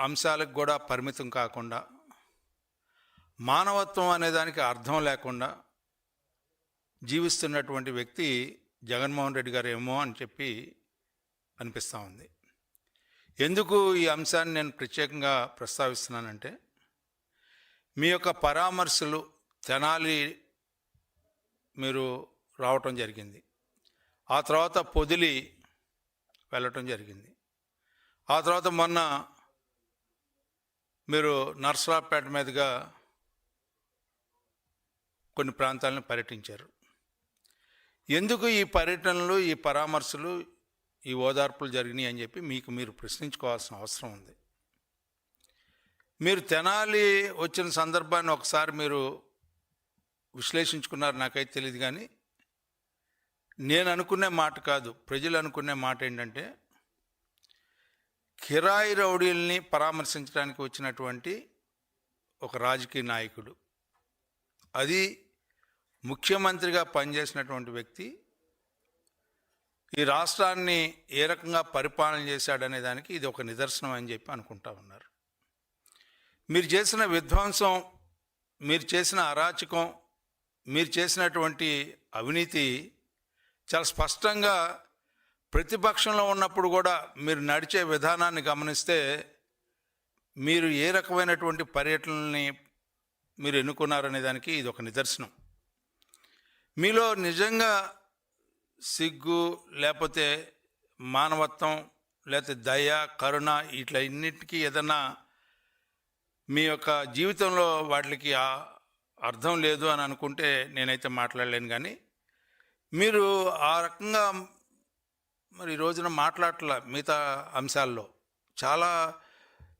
అంశాలకు కూడా పరిమితం కాకుండా మానవత్వం అనే దానికి అర్థం లేకుండా జీవిస్తున్నటువంటి వ్యక్తి జగన్మోహన్ రెడ్డి గారు ఏమో అని చెప్పి అనిపిస్తూ ఉంది. ఎందుకు ఈ అంశాన్ని నేను ప్రత్యేకంగా ప్రస్తావిస్తున్నానంటే మీ యొక్క పరామర్శలు తెనాలి మీరు రావటం జరిగింది. ఆ తర్వాత పొదిలి వెళ్ళటం జరిగింది. ఆ తర్వాత మొన్న మీరు నర్సరావుపేట మీదుగా కొన్ని ప్రాంతాలను పర్యటించారు. ఎందుకు ఈ పర్యటనలు ఈ పరామర్శలు ఈ ఓదార్పులు జరిగినాయి అని చెప్పి మీకు మీరు ప్రశ్నించుకోవాల్సిన అవసరం ఉంది. మీరు తెనాలి వచ్చిన సందర్భాన్ని ఒకసారి మీరు విశ్లేషించుకున్నారు నాకైతే తెలియదు కానీ నేను అనుకునే మాట కాదు ప్రజలు అనుకునే మాట ఏంటంటే కిరాయి రౌడీల్ని పరామర్శించడానికి వచ్చినటువంటి ఒక రాజకీయ నాయకుడు. అది ముఖ్యమంత్రిగా పనిచేసినటువంటి వ్యక్తి. ఈ రాష్ట్రాన్ని ఏ రకంగా పరిపాలన చేశాడనే దానికి ఇది ఒక నిదర్శనం అని చెప్పి అనుకుంటా ఉన్నారు. మీరు చేసిన విధ్వంసం మీరు చేసిన అరాచకం మీరు చేసినటువంటి అవినీతి చాలా స్పష్టంగా ప్రతిపక్షంలో ఉన్నప్పుడు కూడా మీరు నడిచే విధానాన్ని గమనిస్తే మీరు ఏ రకమైనటువంటి పర్యటనల్ని మీరు ఎన్నుకున్నారనే దానికి ఇది ఒక నిదర్శనం. మీలో నిజంగా సిగ్గు లేకపోతే మానవత్వం లేకపోతే దయ కరుణ ఇట్లా ఇన్నిటికీ ఏదన్నా మీ యొక్క జీవితంలో వాటికి అర్థం లేదు అని అనుకుంటే నేనైతే మాట్లాడలేను కానీ మీరు ఆ రకంగా మరి ఈ రోజున మాట్లాడట్ల మిగతా అంశాల్లో. చాలా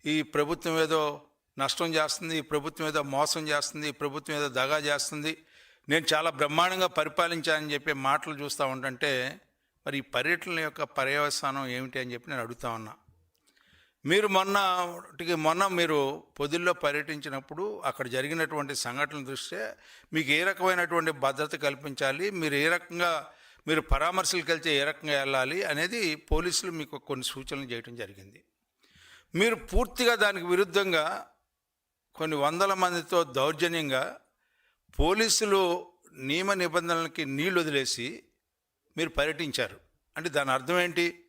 ఈ ప్రభుత్వం ఏదో నష్టం చేస్తుంది ఈ ప్రభుత్వం ఏదో మోసం చేస్తుంది ఈ ప్రభుత్వం ఏదో దగా చేస్తుంది. నేను చాలా బ్రహ్మాండంగా పరిపాలించానని చెప్పి మాటలు చూస్తూ ఉంటుంటే మరి ఈ పర్యటన యొక్క పర్యవసానం ఏమిటి అని చెప్పి నేను అడుగుతా ఉన్నా. మీరు మొన్నటికి మొన్న మీరు పొదిల్లో పర్యటించినప్పుడు అక్కడ జరిగినటువంటి సంఘటనల దృష్ట్యా మీకు ఏ రకమైనటువంటి భద్రత కల్పించాలి మీరు ఏ రకంగా మీరు పరామర్శలకు వెళ్తే ఏ రకంగా వెళ్ళాలి అనేది పోలీసులు మీకు కొన్ని సూచనలు చేయడం జరిగింది. మీరు పూర్తిగా దానికి విరుద్ధంగా కొన్ని వందల మందితో దౌర్జన్యంగా పోలీసులు నియమ నిబంధనలకి నీళ్ళు వదిలేసి మీరు పర్యటించారు. అంటే దాని అర్థం ఏంటి?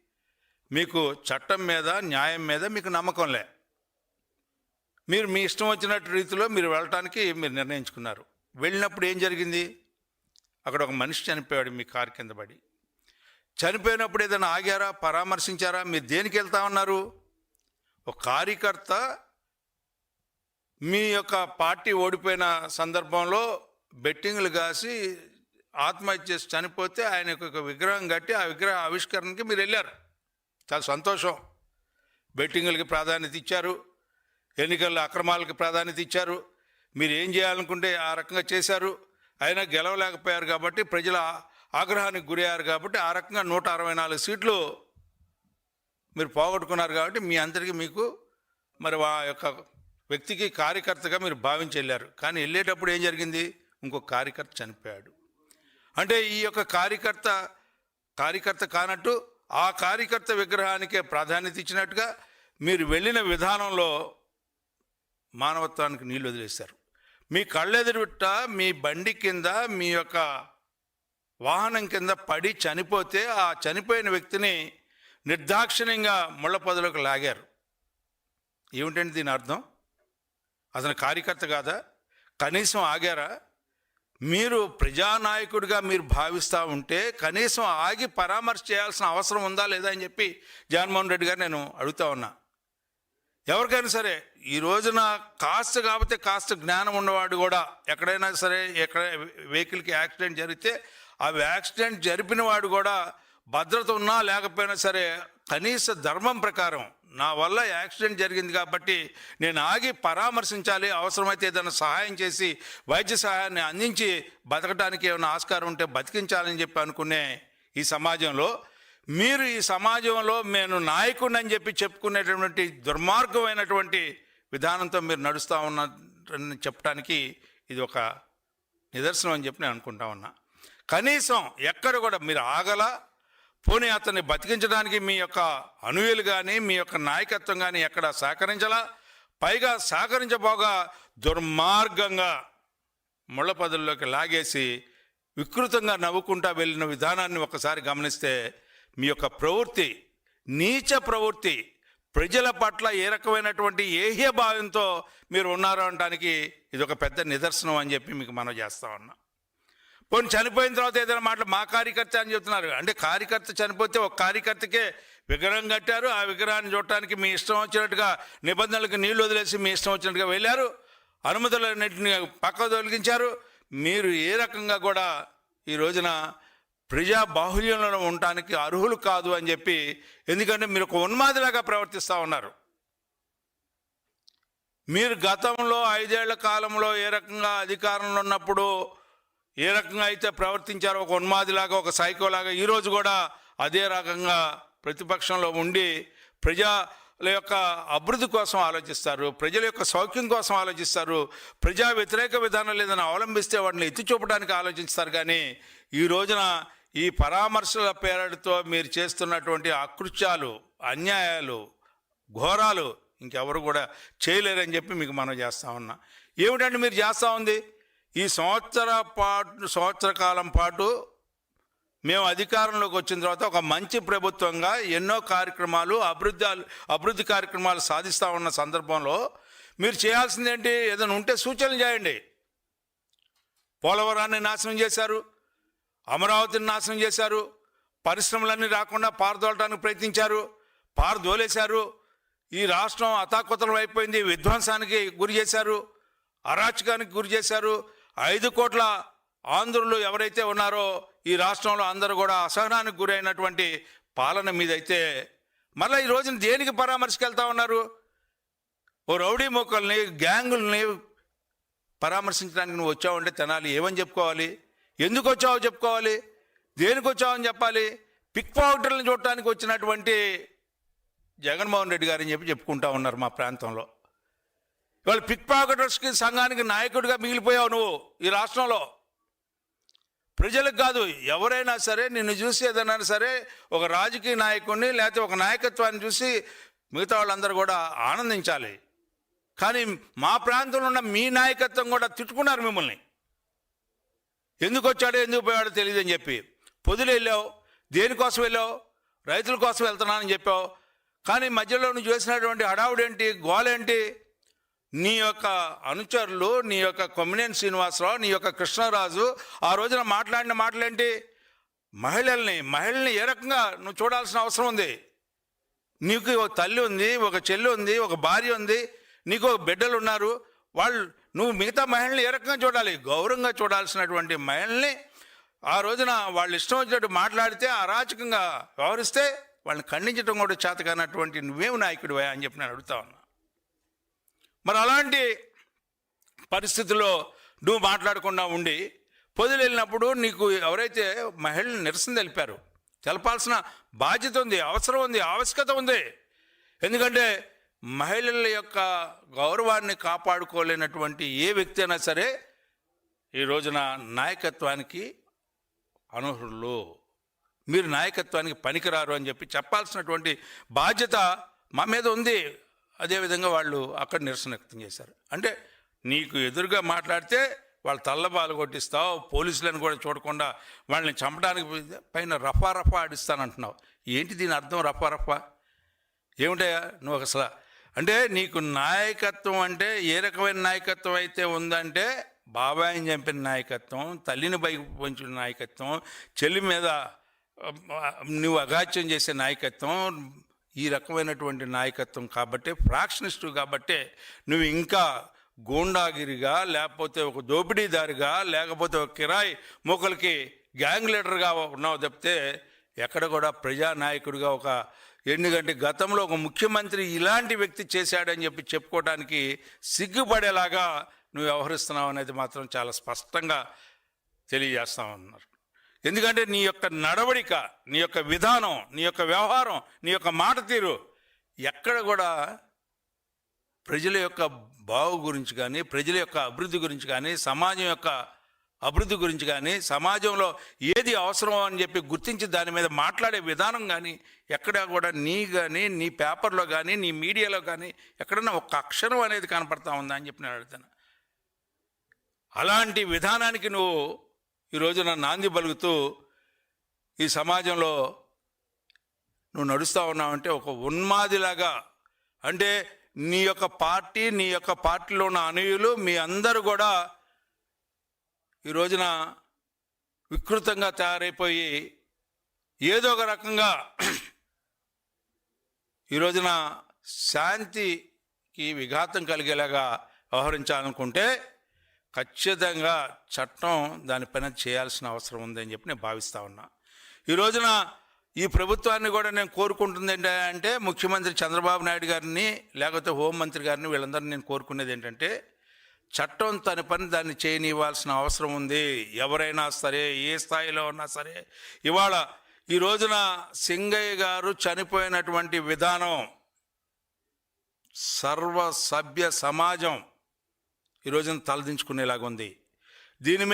మీకు చట్టం మీద న్యాయం మీద మీకు నమ్మకంలే మీరు మీ ఇష్టం వచ్చినట్టు రీతిలో మీరు వెళ్ళటానికి మీరు నిర్ణయించుకున్నారు. వెళ్ళినప్పుడు ఏం జరిగింది? అక్కడ ఒక మనిషి చనిపోయాడు మీ కారు కింద పడి. చనిపోయినప్పుడు ఏదైనా ఆగారా? పరామర్శించారా? మీరు దేనికి వెళ్తా ఉన్నారు? ఒక కార్యకర్త మీ యొక్క పార్టీ ఓడిపోయిన సందర్భంలో బెట్టింగ్లు కాసి ఆత్మహత్య చేసి చనిపోతే ఆయన ఒక విగ్రహం కట్టి ఆ విగ్రహ ఆవిష్కరణకి మీరు వెళ్ళారు. చాలా సంతోషం. బెట్టింగులకి ప్రాధాన్యత ఇచ్చారు. ఎన్నికల్లో అక్రమాలకి ప్రాధాన్యత ఇచ్చారు. మీరు ఏం చేయాలనుకుంటే ఆ రకంగా చేశారు. అయినా గెలవలేకపోయారు కాబట్టి ప్రజల ఆగ్రహానికి గురయ్యారు కాబట్టి ఆ రకంగా నూట అరవై నాలుగు సీట్లు మీరు పోగొట్టుకున్నారు కాబట్టి మీ అందరికీ మీకు మరి ఆ యొక్క వ్యక్తికి కార్యకర్తగా మీరు భావించి వెళ్ళారు. కానీ వెళ్ళేటప్పుడు ఏం జరిగింది? ఇంకో కార్యకర్త చనిపోయాడు. అంటే ఈ యొక్క కార్యకర్త కార్యకర్త కానట్టు ఆ కార్యకర్త విగ్రహానికే ప్రాధాన్యత ఇచ్చినట్టుగా మీరు వెళ్ళిన విధానంలో మానవత్వానికి నీళ్ళు వదిలేశారు. మీ కళ్ళెదురుట మీ బండి కింద మీ యొక్క వాహనం కింద పడి చనిపోతే ఆ చనిపోయిన వ్యక్తిని నిర్దాక్షిణ్యంగా ముళ్ళ పొదలకు లాగారు. ఏమిటండి దీని అర్థం? అతను కార్యకర్త కాదా? కనీసం ఆగారా? మీరు ప్రజానాయకుడిగా మీరు భావిస్తూ ఉంటే కనీసం ఆగి పరామర్శ చేయాల్సిన అవసరం ఉందా లేదా అని చెప్పి జగన్మోహన్ రెడ్డి గారు నేను అడుగుతా ఉన్నా. ఎవరికైనా సరే ఈ రోజున కాస్త కాకపోతే కాస్త జ్ఞానం ఉన్నవాడు కూడా ఎక్కడైనా సరే ఎక్కడ వెహికల్కి యాక్సిడెంట్ జరిగితే ఆ యాక్సిడెంట్ జరిపిన వాడు కూడా భద్రత ఉన్నా లేకపోయినా సరే కనీస ధర్మం ప్రకారం నా వల్ల యాక్సిడెంట్ జరిగింది కాబట్టి నేను ఆగి పరామర్శించాలి అవసరమైతే ఏదైనా సహాయం చేసి వైద్య సహాయాన్ని అందించి బతకడానికి ఏమైనా ఆస్కారం ఉంటే బతికించాలని చెప్పి అనుకునే ఈ సమాజంలో మీరు ఈ సమాజంలో నేను నాయకుడిని అని చెప్పి చెప్పుకునేటటువంటి దుర్మార్గమైనటువంటి విధానంతో మీరు నడుస్తూ ఉన్నారని చెప్పడానికి ఇది ఒక నిదర్శనం అని చెప్పి నేను అనుకుంటా ఉన్నా. కనీసం ఎక్కడ కూడా మీరు ఆగల పోనీ అతన్ని బతికించడానికి మీ యొక్క అనుయులు కానీ మీ యొక్క నాయకత్వం కానీ ఎక్కడ సహకరించలా పైగా సహకరించబోగా దుర్మార్గంగా ముళ్ళపదుల్లోకి లాగేసి వికృతంగా నవ్వుకుంటా వెళ్ళిన విధానాన్ని ఒకసారి గమనిస్తే మీ యొక్క ప్రవృత్తి నీచ ప్రవృత్తి ప్రజల పట్ల ఏ రకమైనటువంటి ఏహ్య భావంతో మీరు ఉన్నారు అనడానికి ఇది ఒక పెద్ద నిదర్శనం అని చెప్పి మీకు మనం చేస్తా ఉన్నాం. పోనీ చనిపోయిన తర్వాత ఏదైనా మాటలు మా కార్యకర్త అని చెప్తున్నారు. అంటే కార్యకర్త చనిపోతే ఒక కార్యకర్తకే విగ్రహం కట్టారు. ఆ విగ్రహాన్ని చూడటానికి మీ ఇష్టం వచ్చినట్టుగా నిబంధనలకు నీళ్ళు వదిలేసి మీ ఇష్టం వచ్చినట్టుగా వెళ్ళారు. అనుమతులన్నింటిని పక్క తొలగించారు. మీరు ఏ రకంగా కూడా ఈ రోజున ప్రజా బాహుల్యంలో ఉండటానికి అర్హులు కాదు అని చెప్పి ఎందుకంటే మీరు ఒక ఉన్మాదిలాగా ప్రవర్తిస్తూ ఉన్నారు. మీరు గతంలో ఐదేళ్ళ కాలంలో ఏ రకంగా అధికారంలో ఉన్నప్పుడు ఏ రకంగా అయితే ప్రవర్తించారో ఒక ఉన్మాదిలాగా ఒక సైకోలాగా ఈరోజు కూడా అదే రకంగా ప్రతిపక్షంలో ఉండి ప్రజల యొక్క అభివృద్ధి కోసం ఆలోచిస్తారు ప్రజల యొక్క సౌఖ్యం కోసం ఆలోచిస్తారు ప్రజా వ్యతిరేక విధానాలు ఏదైనా అవలంబిస్తే వాటిని ఎత్తి చూపడానికి ఆలోచిస్తారు. కానీ ఈ రోజున ఈ పరామర్శల పేరుతో మీరు చేస్తున్నటువంటి అకృత్యాలు అన్యాయాలు ఘోరాలు ఇంకెవరు కూడా చేయలేరని చెప్పి మీకు మనం చేస్తా ఉన్నా. ఏమిటంటే మీరు చేస్తూ ఉంది? ఈ సంవత్సర పాటు సంవత్సర కాలం పాటు మేము అధికారంలోకి వచ్చిన తర్వాత ఒక మంచి ప్రభుత్వంగా ఎన్నో కార్యక్రమాలు అభివృద్ధి అభివృద్ధి కార్యక్రమాలు సాధిస్తూ ఉన్న సందర్భంలో మీరు చేయాల్సిందేంటి? ఏదైనా ఉంటే సూచనలు చేయండి. పోలవరాన్ని నాశనం చేశారు. అమరావతిని నాశనం చేశారు. పరిశ్రమలన్నీ రాకుండా పారదోలటానికి ప్రయత్నించారు. పారదోలేశారు. ఈ రాష్ట్రం అతాకుతలం అయిపోయింది. విధ్వంసానికి గురి చేశారు. అరాచకానికి గురి చేశారు. ఐదు కోట్ల ఆంధ్రులు ఎవరైతే ఉన్నారో ఈ రాష్ట్రంలో అందరూ కూడా అసహనానికి గురైనటువంటి పాలన మీదైతే మళ్ళీ ఈ రోజున దేనికి పరామర్శకెళ్తా ఉన్నారు? ఓ రౌడీ మొక్కల్ని గ్యాంగుల్ని పరామర్శించడానికి నువ్వు వచ్చావంటే తెనాలి. ఏమని చెప్పుకోవాలి? ఎందుకు వచ్చావో చెప్పుకోవాలి. దేనికి వచ్చావని చెప్పాలి? పిక్ పాకెటర్లను చూడటానికి వచ్చినటువంటి జగన్మోహన్ రెడ్డి గారని చెప్పి చెప్పుకుంటా ఉన్నారు మా ప్రాంతంలో. ఇవాళ పిక్ పాకెటర్స్కి సంఘానికి నాయకుడిగా మిగిలిపోయావు నువ్వు ఈ రాష్ట్రంలో. ప్రజలకు కాదు ఎవరైనా సరే నిన్ను చూసి ఏదైనా సరే ఒక రాజకీయ నాయకుడిని లేకపోతే ఒక నాయకత్వాన్ని చూసి మిగతా వాళ్ళందరూ కూడా ఆనందించాలి. కానీ మా ప్రాంతంలో ఉన్న మీ నాయకత్వం కూడా తిట్టుకున్నారు మిమ్మల్ని. ఎందుకు వచ్చాడో ఎందుకు పోయాడో తెలియదు అని చెప్పి. పొదులు వెళ్ళావు దేనికోసం వెళ్ళావు రైతుల కోసం వెళ్తున్నానని చెప్పావు. కానీ మధ్యలో నువ్వు చేసినటువంటి హడావుడేంటి గోలేంటి? నీ యొక్క అనుచరులు నీ యొక్క కొమ్మినేని శ్రీనివాసరావు నీ యొక్క కృష్ణరాజు ఆ రోజున మాట్లాడిన మాటలేంటి? మహిళల్ని మహిళల్ని ఏ రకంగా నువ్వు చూడాల్సిన అవసరం ఉంది? నీకు ఒక తల్లి ఉంది ఒక చెల్లి ఉంది ఒక భార్య ఉంది నీకు ఒక బిడ్డలు ఉన్నారు వాళ్ళు నువ్వు మిగతా మహిళల్ని ఏ రకంగా చూడాలి? గౌరవంగా చూడాల్సినటువంటి మహిళల్ని ఆ రోజున వాళ్ళు ఇష్టం వచ్చినట్టు మాట్లాడితే అరాచకంగా వ్యవహరిస్తే వాళ్ళని ఖండించడం కూడా చేతకానటువంటి నువ్వేమి నాయకుడివా అని చెప్పి నేను అడుగుతా ఉన్నా. మరి అలాంటి పరిస్థితుల్లో నువ్వు మాట్లాడకుండా ఉండి పొదులు వెళ్ళినప్పుడు నీకు ఎవరైతే మహిళలు నిరసన తెలిపారు తెలపాల్సిన బాధ్యత ఉంది అవసరం ఉంది ఆవశ్యకత ఉంది. ఎందుకంటే మహిళల యొక్క గౌరవాన్ని కాపాడుకోలేనటువంటి ఏ వ్యక్తి అయినా సరే ఈ రోజున నాయకత్వానికి అనర్హులు. మీరు నాయకత్వానికి పనికిరారు అని చెప్పి చెప్పాల్సినటువంటి బాధ్యత మా మీద ఉంది. అదేవిధంగా వాళ్ళు అక్కడ నిరసన వ్యక్తం చేశారు. అంటే నీకు ఎదురుగా మాట్లాడితే వాళ్ళు తల్లబాలు కొట్టిస్తావు పోలీసులను కూడా చూడకుండా వాళ్ళని చంపడానికి పైన రఫా రఫా ఆడిస్తానంటున్నావు. ఏంటి దీని అర్థం రఫా రఫా? ఏమిటయా నువ్వు అసలు అంటే నీకు నాయకత్వం అంటే ఏ రకమైన నాయకత్వం అయితే ఉందంటే బాబాయిని చంపిన నాయకత్వం తల్లిని పైకి పంచిన నాయకత్వం చెల్లి మీద నువ్వు అగాచ్యం చేసే నాయకత్వం ఈ రకమైనటువంటి నాయకత్వం కాబట్టి ఫ్రాక్షనిస్టు కాబట్టే నువ్వు ఇంకా గూండాగిరిగా లేకపోతే ఒక దోపిడీదారిగా లేకపోతే ఒక కిరాయి మూకలకి గ్యాంగ్ లీడర్గా ఉన్నావు తప్పితే ఎక్కడ కూడా ప్రజానాయకుడిగా ఒక ఎందుకంటే గతంలో ఒక ముఖ్యమంత్రి ఇలాంటి వ్యక్తి చేశాడని చెప్పి చెప్పుకోవడానికి సిగ్గుపడేలాగా నువ్వు వ్యవహరిస్తున్నావు అనేది మాత్రం చాలా స్పష్టంగా తెలియజేస్తా ఉన్నారు. ఎందుకంటే నీ యొక్క నడవడిక నీ యొక్క విధానం నీ యొక్క వ్యవహారం నీ యొక్క మాట తీరు ఎక్కడ కూడా ప్రజల యొక్క బావు గురించి కానీ ప్రజల యొక్క అభివృద్ధి గురించి కానీ సమాజం యొక్క అభివృద్ధి గురించి కానీ సమాజంలో ఏది అవసరం అని చెప్పి గుర్తించి దాని మీద మాట్లాడే విధానం కానీ ఎక్కడా కూడా నీ కానీ నీ పేపర్లో కానీ నీ మీడియాలో కానీ ఎక్కడన్నా ఒక్క అక్షరం అనేది కనపడతా ఉందా అని చెప్పి నేను అడుగుతాను అలాంటి విధానానికి నువ్వు ఈ రోజున నాంది పలుకుతూ ఈ సమాజంలో నువ్వు నడుస్తూ ఉన్నావంటే ఒక ఉన్మాదిలాగా. అంటే నీ యొక్క పార్టీ నీ యొక్క పార్టీలో ఉన్న అనుయులు మీ అందరూ కూడా ఈ రోజున వికృతంగా తయారైపోయి ఏదో ఒక రకంగా ఈ రోజున శాంతికి విఘాతం కలిగేలాగా వ్యవహరించాలనుకుంటే ఖచ్చితంగా చట్టం దానిపైన చేయాల్సిన అవసరం ఉందని చెప్పి నేను భావిస్తా ఉన్నా. ఈ రోజున ఈ ప్రభుత్వాన్ని కూడా నేను కోరుకుంటుంది ఏంటంటే ముఖ్యమంత్రి చంద్రబాబు నాయుడు గారిని లేకపోతే హోంమంత్రి గారిని వీళ్ళందరినీ నేను కోరుకునేది ఏంటంటే చట్టం తన పని దాన్ని చేయనివ్వాల్సిన అవసరం ఉంది. ఎవరైనా సరే ఏ స్థాయిలో ఉన్నా సరే ఇవాళ ఈ రోజున సింగయ్య గారు చనిపోయినటువంటి విధానం సర్వ సభ్య సమాజం ఈ రోజున తలదించుకునేలాగా ఉంది దీని మీద